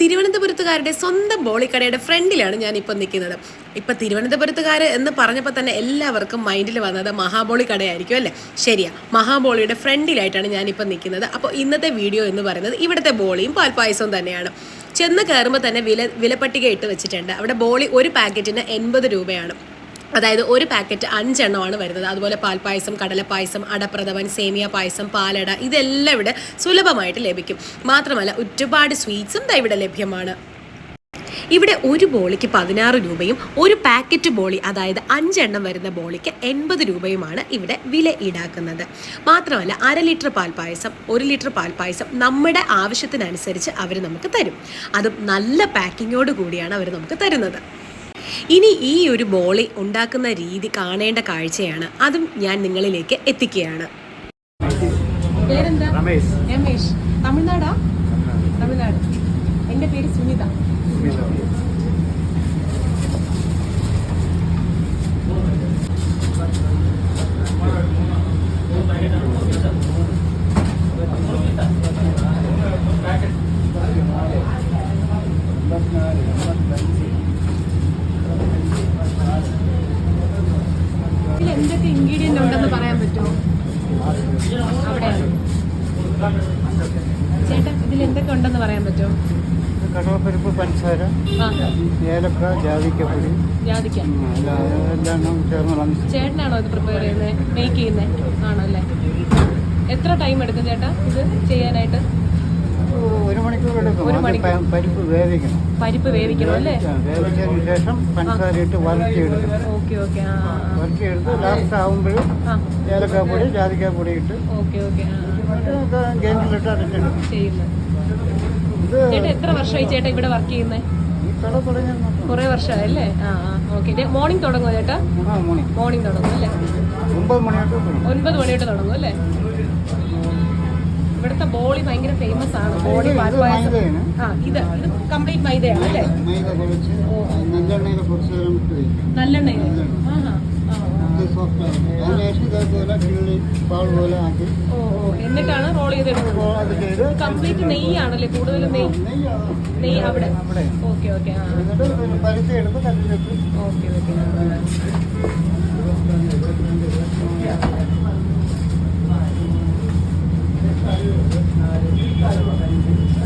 തിരുവനന്തപുരത്തുകാരുടെ സ്വന്തം ബോളിക്കടയുടെ ഫ്രണ്ടിലാണ് ഞാൻ ഇപ്പൊ നിൽക്കുന്നത്. ഇപ്പം തിരുവനന്തപുരത്തുകാർ എന്ന് പറഞ്ഞപ്പോൾ തന്നെ എല്ലാവർക്കും മൈൻഡിൽ വന്നത് മഹാബോളി കടയായിരിക്കും അല്ലേ? ശരിയാ മഹാബോളിയുടെ ഫ്രണ്ടിലായിട്ടാണ് ഞാനിപ്പോൾ നിൽക്കുന്നത്. അപ്പോൾ ഇന്നത്തെ വീഡിയോ എന്ന് പറയുന്നത് ഇവിടുത്തെ ബോളിയും പാൽപ്പായസവും തന്നെയാണ്. ചെന്ന് കയറുമ്പോൾ തന്നെ വില വിലപ്പട്ടിക ഇട്ട് വെച്ചിട്ടുണ്ട്. അവിടെ ബോളി ഒരു പാക്കറ്റിന് എൺപത് രൂപയാണ്. അതായത് ഒരു പാക്കറ്റ് അഞ്ചെണ്ണമാണ് വരുന്നത്. അതുപോലെ പാൽപ്പായസം കടലപ്പായസം അടപ്രഥമൻ സേമിയ പായസം പാലട ഇതെല്ലാം ഇവിടെ സുലഭമായിട്ട് ലഭിക്കും. മാത്രമല്ല ഒരുപാട് സ്വീറ്റ്സും ഇവിടെ ലഭ്യമാണ്. ഇവിടെ ഒരു ബോളിക്ക് പതിനാറ് രൂപയും ഒരു പാക്കറ്റ് ബോളി അതായത് അഞ്ചെണ്ണം വരുന്ന ബോളിക്ക് എൺപത് രൂപയുമാണ് ഇവിടെ വില ഈടാക്കുന്നത്. മാത്രമല്ല അര ലിറ്റർ പാൽപ്പായസം ഒരു ലിറ്റർ പാൽപ്പായസം നമ്മുടെ ആവശ്യത്തിനനുസരിച്ച് അവർ നമുക്ക് തരും. അതും നല്ല പാക്കിങ്ങോട് കൂടിയാണ് അവർ നമുക്ക് തരുന്നത്. ഇനി ഈ ഒരു ബോളി ഉണ്ടാക്കുന്ന രീതി കാണേണ്ട കാഴ്ചയാണ്. അതും ഞാൻ നിങ്ങളിലേക്ക് എത്തിക്കുകയാണ്. പേരെന്താ? രമേശ്. രമേശ്. തമിഴ്നാടാ? തമിഴ്നാട്. എന്റെ പേര് സുനിത ഇതിൽ എന്തൊക്കെ ഇൻഗ്രീഡിയന്റ് ഉണ്ടെന്ന് പറയാൻ പറ്റുമോ അവിടെയാണ് ചേട്ടാ ഇതിൽ എന്തൊക്കെ ഉണ്ടെന്ന് പറയാൻ പറ്റുമോ കടലപ്പരിപ്പ് പഞ്ചസാര ഏലക്ക ജാതിക്കപ്പൊടി ചേട്ടനാണോ ഇത് പ്രിപ്പയർ ചെയ്യുന്നത് മേക്ക് ചെയ്യുന്നത് ആണോ അല്ലേ എത്ര ടൈം എടുക്കും ചേട്ടാ ഇത് ചെയ്യാനായിട്ട്? ഒരു മണിക്കൂർ എടുക്കും. പരിപ്പ് വേവിക്കണം. പരിപ്പ് വേവിക്കണം അല്ലേ? വേവിച്ചതിന് ശേഷം പഞ്ചസാര ഇട്ട് വരട്ടിയെടുക്കണം ഓക്കെ ഓക്കെ വരട്ടിയെടുത്ത് ലാസ്റ്റ് ആവുമ്പോഴും ഏലക്കാപ്പൊടി ജാതിക്കാപ്പൊടി ഇട്ട് ഓക്കെ ഓക്കെ ചേട്ടാ എത്ര വർഷമായി ചേട്ടാ ഇവിടെ വർക്ക് ചെയ്യുന്നത് ഈ കുറേ വർഷമായല്ലേ ആ ആ ഓക്കെ മോർണിംഗ് തുടങ്ങുമോ ചേട്ടാ? മോർണിംഗ് തുടങ്ങും അല്ലേ? ഒൻപത് മണിയോട്ട് തുടങ്ങും അല്ലേ? ഇവിടുത്തെ ബോളി ഭയങ്കര ഫേമസ് ആണ്. ബോളി പാൽപ്പായസം ആ ഇത് ഇത് കംപ്ലീറ്റ് മൈദയാണ് അല്ലേ? നെല്ലെണ്ണയിൽ ഓ ഓ. എന്നിട്ടാണ് റോൾ ചെയ്തെടുക്കുന്നത്. കംപ്ലീറ്റ് നെയ്യാണല്ലേ കൂടുതലും നെയ്യ്? നെയ്യ് അവിടെ. Okay okay. ആ. Okay okay. 誰もが言ってる。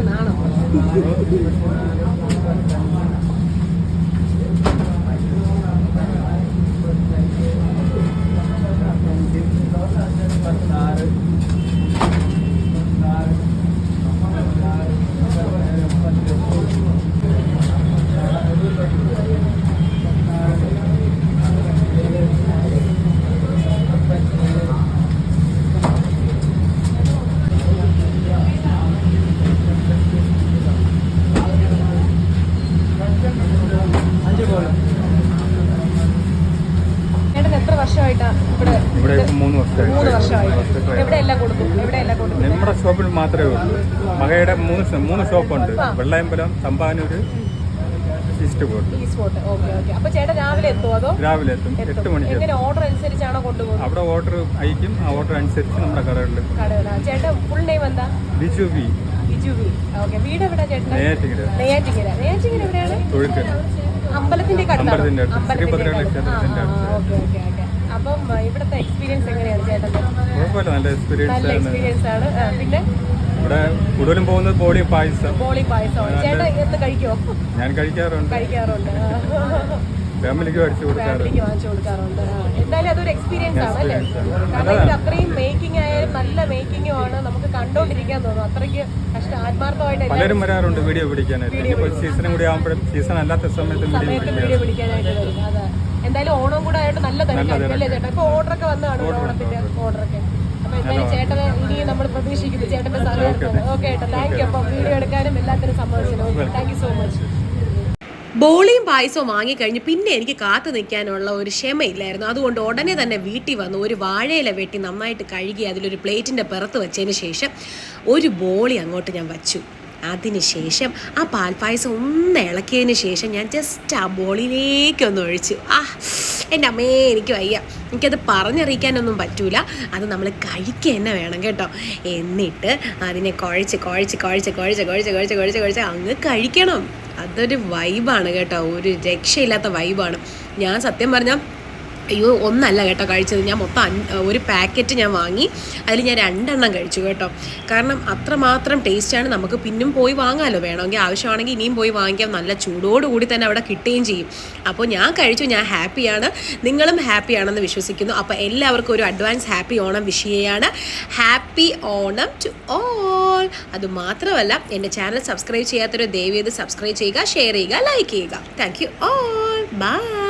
ചേട്ടനാണോ എത്ര വർഷമായിട്ടാണ് ഇവിടെ മൂന്ന് വർഷമായി മൂന്ന് വർഷമായി വർഷമായി. എല്ലാം കൊടുക്കും? കൊടുക്കും? നമ്മുടെ ഷോപ്പിൽ മാത്രമേ ഉള്ളൂ. മകയുടെ മൂന്ന് മൂന്ന് ഷോപ്പുണ്ട്. Vellayambalam Thampanoor east okay okay. അപ്പോൾ ചേട്ടൻ രാവിലെ എത്തുമോ അതോ രാവിലെ എത്തും. എട്ട് മണിക്ക് എങ്ങനെ ഓർഡർ അനുസരിച്ചാണോ കൊണ്ടുപോകുന്നത്? അവിടെ ഓർഡർ അയക്കും. ആ ഓർഡർ അനുസരിച്ച് നമ്മുടെ കടകളിൽ ചേട്ടൻ ഫുൾ നെയിം എന്താ? ബിജു ബി ബിജു ഓക്കെ വീട് എവിടെ ചേട്ടൻ നെയ്യാറ്റിങ്കര നെയ്യാറ്റിങ്കര നെയ്യാറ്റിങ്കര എവിടെയാണ്? തൊഴുക്കൽ അമ്പലത്തിന്റെ കട അമ്പലത്തിന്റെ അടുത്ത്. അമ്പലത്തിന്റെ ശ്രീഭദ്ര അടുത്ത്. ആ, ക്ഷേത്രത്തിന്റെ ആ, ആ, ഓക്കെ ഓക്കെ ഓക്കെ. അപ്പം ഇവിടുത്തെ എക്സ്പീരിയൻസ് എങ്ങനെയാണ് ചേട്ടൻ കുഴപ്പമില്ല നല്ല എക്സ്പീരിയൻസ് നല്ല എക്സ്പീരിയൻസ് ആണ്. ആ, പിന്നെ? ഇവിടെ കൂടുതലും പോകുന്നത് ബോളി പായസം. ബോളി പായസമാണ് എന്ന് ഞാൻ കഴിക്കാറുണ്ട്. കഴിക്കാറുണ്ട്. ഫാമിലിക്ക് ഫാമിലിക്ക് വാങ്ങിച്ചു കൊടുക്കാറുണ്ട്. ആ. എന്തായാലും അതൊരു എക്സ്പീരിയൻസ് ആണ് അല്ലേ? Experience കാരണം ഇത് അത്രയും മേക്കിംഗ് ആയാലും നല്ല മേക്കിംഗും ആണ് നമുക്ക് കണ്ടോണ്ടിരിക്കാൻ തോന്നും. അത്രയ്ക്ക് കഷ്ടം ആത്മാർത്ഥമായിട്ട് പലരും വരാറുണ്ട് വീഡിയോ പിടിക്കാനായിട്ട്. ഇനിയിപ്പോൾ സീസണും കൂടി ആകുമ്പോഴും സീസൺ അല്ലാത്ത സമയത്ത് വീഡിയോ സമയത്ത് പിടിക്കാൻ വീഡിയോ പിടിക്കാനായിട്ട് വരും. അതെ. എന്തായാലും ഓണവും കൂടെ ആയിട്ട് നല്ല തിരക്കായിരിക്കും അല്ലേ ചേട്ടാ? ഇപ്പൊ ഓർഡർ ഒക്കെ വന്നതാണ് ഓണത്തിന്റെ ഓർഡർ ഒക്കെ. അപ്പൊ എന്തായാലും ചേട്ടനെ ഇനി നമ്മൾ പ്രതീക്ഷിക്കുന്നു. ചേട്ടന്റെ സഹായം ഓക്കെ. ഏട്ടാ താങ്ക് യു അപ്പൊ വീഡിയോ എടുക്കാനും എല്ലാത്തിനും സമ്മതിച്ചു താങ്ക് യു സോ മച്ച് ബോളിയും പായസവും വാങ്ങിക്കഴിഞ്ഞ് പിന്നെ എനിക്ക് കാത്തു നിൽക്കാനുള്ള ഒരു ക്ഷമയില്ലായിരുന്നു. അതുകൊണ്ട് ഉടനെ തന്നെ വീട്ടിൽ വന്ന് ഒരു വാഴയില വെട്ടി നന്നായിട്ട് കഴുകി അതിലൊരു പ്ലേറ്റിന്റെ പുറത്ത് വെച്ചതിന് ശേഷം ഒരു ബോളി അങ്ങോട്ട് ഞാൻ വച്ചു. അതിന് ശേഷം ആ പാൽപ്പായസം ഒന്ന് ഇളക്കിയതിന് ശേഷം ഞാൻ ജസ്റ്റ് ആ ബോളിയിലേക്കൊന്ന് ഒഴിച്ചു. ആ എന്റെ അമ്മേ എനിക്ക് വയ്യ. എനിക്കത് പറഞ്ഞറിയിക്കാനൊന്നും പറ്റൂല. അത് നമ്മൾ കഴിക്കുക തന്നെ വേണം കേട്ടോ. എന്നിട്ട് അതിനെ കുഴച്ച് കുഴച്ച് കുഴച്ച് കുഴച്ച് കുഴച്ച് കുഴച്ച് കുഴച്ച് കുഴച്ച് അങ്ങ് കഴിക്കണം. അതൊരു വൈബാണ് കേട്ടോ. ഒരു രക്ഷയില്ലാത്ത വൈബാണ് ഞാൻ സത്യം പറഞ്ഞാൽ അയ്യോ ഒന്നല്ല കേട്ടോ കഴിച്ചത്. ഞാൻ മൊത്തം ഒരു പാക്കറ്റ് ഞാൻ വാങ്ങി. അതിൽ ഞാൻ രണ്ടെണ്ണം കഴിച്ചു കേട്ടോ. കാരണം അത്രമാത്രം ടേസ്റ്റാണ് നമുക്ക് പിന്നും പോയി വാങ്ങാമല്ലോ വേണമെങ്കിൽ ആവശ്യമാണെങ്കിൽ ഇനിയും പോയി വാങ്ങിക്കാം. നല്ല ചൂടോടുകൂടി തന്നെ അവിടെ കിട്ടുകയും ചെയ്യും. അപ്പോൾ ഞാൻ കഴിച്ചു. ഞാൻ ഹാപ്പിയാണ്. നിങ്ങളും ഹാപ്പിയാണെന്ന് വിശ്വസിക്കുന്നു. അപ്പോൾ എല്ലാവർക്കും ഒരു അഡ്വാൻസ് ഹാപ്പി ഓണം വിഷ് ചെയ്യാണ്. ഹാപ്പി ഓണം ടു ഓൾ അതുമാത്രമല്ല എന്റെ ചാനൽ സബ്സ്ക്രൈബ് ചെയ്യാത്തൊരു ദയവേത് സബ്സ്ക്രൈബ് ചെയ്യുക ഷെയർ ചെയ്യുക ലൈക്ക് ചെയ്യുക. Thank you all bye